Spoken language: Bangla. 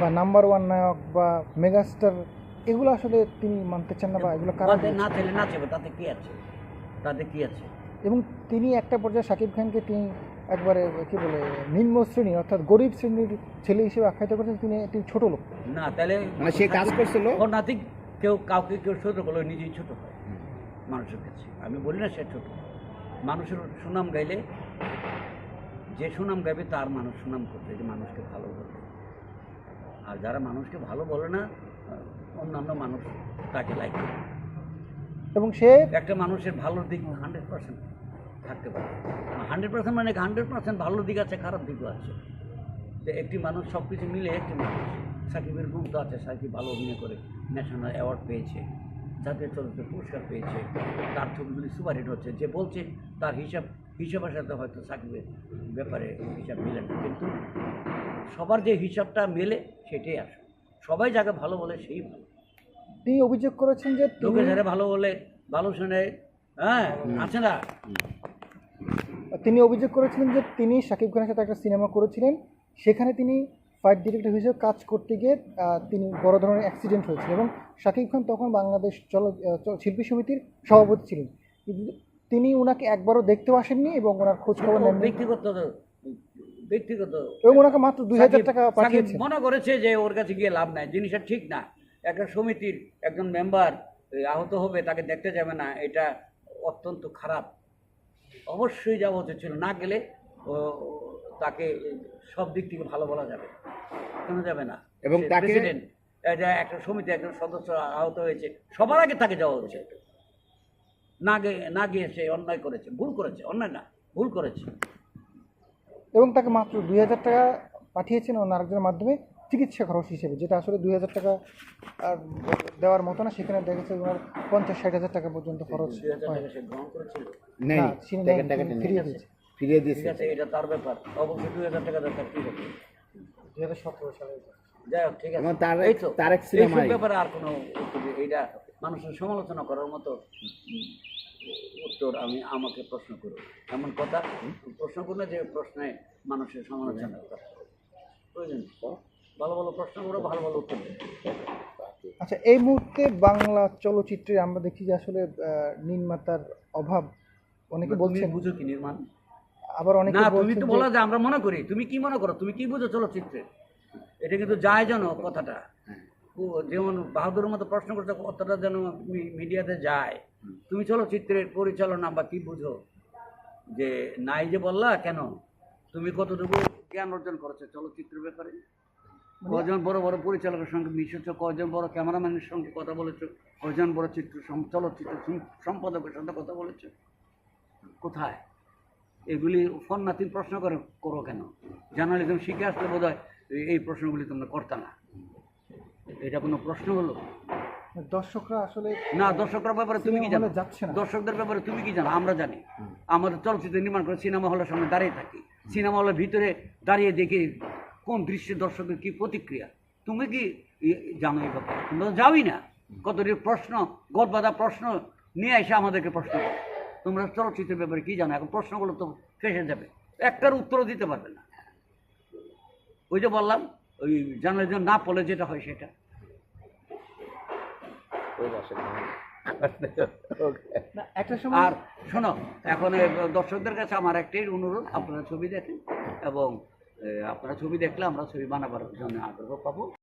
বা নাম্বার ওয়ান নায়ক বা মেগাস্টার এগুলো আসলে তিনি মানতে চান না বা এগুলো কারা বাদে না ছেলে না চেবে তাতে কি আছে? তাতে কি আছে? এবং তিনি একটা পর্যায়ে শাকিব খানকে তিনি একবারে কি বলে নিম্ন শ্রেণি অর্থাৎ গরিব শ্রেণির ছেলে হিসেবে আখ্যায়িত করেছেন তিনি একটি ছোট লোক। না তাহলে মানে সে কাজ করছিল? ও নাতিক কেউ কাউকে কেউ ছোট করলে নিজেই ছোট হয় মানুষের কাছে। আমি বলি না সে ছোট। মানুষের সুনাম গাইলে যে সুনাম গাইবে তার মানুষ সুনাম করবে যে মানুষকে ভালো বলবে। আর যারা মানুষকে ভালো বলে না অন্যান্য মানুষ তাকে লাইক করে। এবং সে একটা মানুষের ভালো দিক হান্ড্রেড পার্সেন্ট থাকতে পারে। হান্ড্রেড পার্সেন্ট মানে হান্ড্রেড পার্সেন্ট ভালো দিক আছে খারাপ দিকও আছে। যে একটি মানুষ সব কিছু মিলে একটি মানুষ সাকিবের গুণ তো আছে সাকিব ভালো অভিনয় করে ন্যাশনাল অ্যাওয়ার্ড পেয়েছে। জাতীয় চলচ্চিত্র পুরস্কার পেয়েছে। তার ছবিগুলি সুপারহিট হচ্ছে। যে বলছে তার হিসাব হিসাবের সাথে হয়তো সাকিবের ব্যাপারে হিসাব মিলে না। কিন্তু সবার যে হিসাবটা মেলে সেটাই আসে সবাই যাকে ভালো বলে সেই ভালো। তিনি অভিযোগ করেছেন যে লোকে যারা ভালো বলে ভালো শোনে হ্যাঁ? আছে না? তিনি অভিযোগ করেছিলেন যে তিনি শাকিব খানের সাথে একটা সিনেমা করেছিলেন। সেখানে তিনি ফাইট ডিরেক্টর হিসেবে কাজ করতে গিয়ে তিনি বড় ধরনের অ্যাক্সিডেন্ট হয়েছিল এবং শাকিব খান তখন বাংলাদেশ চল শিল্পী সমিতির সভাপতি ছিলেন। কিন্তু তিনি ওনাকে একবারও দেখতেও আসেননি এবং ওনার খোঁজ খবর নেন ব্যক্তিগত ব্যক্তিগত। এবং ওনাকে মাত্র দুই হাজার টাকা সাকিব পাঠিয়েছেন। মনে করেছে যে ওর কাছে গিয়ে লাভ নাই। জিনিসটা ঠিক না। একটা সমিতির একজন মেম্বার আহত হবে তাকে দেখতে যাবে না এটা অত্যন্ত খারাপ। অবশ্যই যাওয়া উচিত ছিল। না গেলে তাকে সব দিক থেকে ভালো বলা যাবে। কেন যাবে না। এবং তাকে- একটা সমিতি একজন সদস্য আহত হয়েছে সবার আগে তাকে যাওয়া উচিত। না না গিয়ে সে অন্যায় করেছে ভুল করেছে অন্যায় না ভুল করেছে। এবং তাকে মাত্র দুই হাজার টাকা পাঠিয়েছেন অন্য আরেকজনের মাধ্যমে চিকিৎসা খরচ হিসেবে যেটা আসলে দুই হাজার টাকা আর দেওয়ার মতো না সেখানে দেখেছে ওনার পঞ্চাশ ষাট হাজার টাকা পর্যন্ত খরচ। ফিরিয়ে দিয়েছে। ফিরিয়ে দিয়েছে। এটা তার ব্যাপার। অবশ্যই দুই হাজার টাকা দরকার ঠিক আছে দুই হাজার সতেরো সালে যাই হোক ঠিক আছে। ব্যাপারে আর কোনো উত্তর নেই। এইটা মানুষের সমালোচনা করার মতো উত্তর আমি আমাকে প্রশ্ন করো। এমন কথা প্রশ্ন করলে যে প্রশ্নে মানুষের সমালোচনা করা। প্রয়োজন ভালো ভালো প্রশ্ন করো ভালো ভালো উত্তর আচ্ছা এই মুহূর্তে বাংলা চলচ্চিত্রে আমরা দেখি যে আসলে নির্মাতার অভাব। অনেকে বলছেন বুঝো কি নির্মাণ? আবার অনেকে না তুমি তো বলা যে আমরা মনে করি। তুমি কি মনে করো? তুমি কি বুঝো চলচ্চিত্রে? এটা কিন্তু যায় যেন কথাটা যেমন বাহাদুরের মতো প্রশ্ন করতে কথাটা যেন মিডিয়াতে যায়। তুমি চলচ্চিত্রের পরিচালনা বা কি বুঝো? যে নাই যে বললা কেন? তুমি কতটুকু জ্ঞান অর্জন করেছ চলচ্চিত্রের ব্যাপারে? কজন বড় বড় পরিচালকের সঙ্গে মিশেছো? কজন বড় ক্যামেরাম্যানের সঙ্গে কথা বলেছ? কজন বড় চিত্র চলচ্চিত্র সম- সম্পাদকের সাথে কথা বলেছ? কোথায়? এগুলি ফন্নাতির প্রশ্ন করে করো কেন? জার্নালিজম শিখে আসলে বোধ এই প্রশ্নগুলি তোমরা করতে না। এটা কোনো প্রশ্ন হলো? দর্শকরা আসলে না দর্শকরা ব্যাপারে তুমি কি জানো? দর্শকদের ব্যাপারে তুমি কি জানো? আমরা জানি। আমাদের চলচ্চিত্র নির্মাণ করে সিনেমা হলের সামনে দাঁড়িয়ে থাকি। সিনেমা হলের ভিতরে দাঁড়িয়ে দেখি কোন দৃশ্যে দর্শকের কি প্রতিক্রিয়া। তুমি কি জানো এই ব্যাপারে? তোমরা তো যাওই না। কতটি প্রশ্ন গদবাদা প্রশ্ন নিয়ে এসে আমাদেরকে প্রশ্ন করো। তোমরা চলচ্চিত্রের ব্যাপারে কি জানো? এখন প্রশ্নগুলো তো ফেসে যাবে। একটার উত্তরও দিতে পারবে না। ওই যে বললাম ওই জার্নালিজম না পড়লে যেটা হয় সেটা। আর শোনো এখন দর্শকদের কাছে আমার একটাই অনুরোধ আপনারা ছবি দেখেন এবং আপনারা ছবি দেখলে আমরা ছবি বানাবার জন্য আগ্রহ পাবো।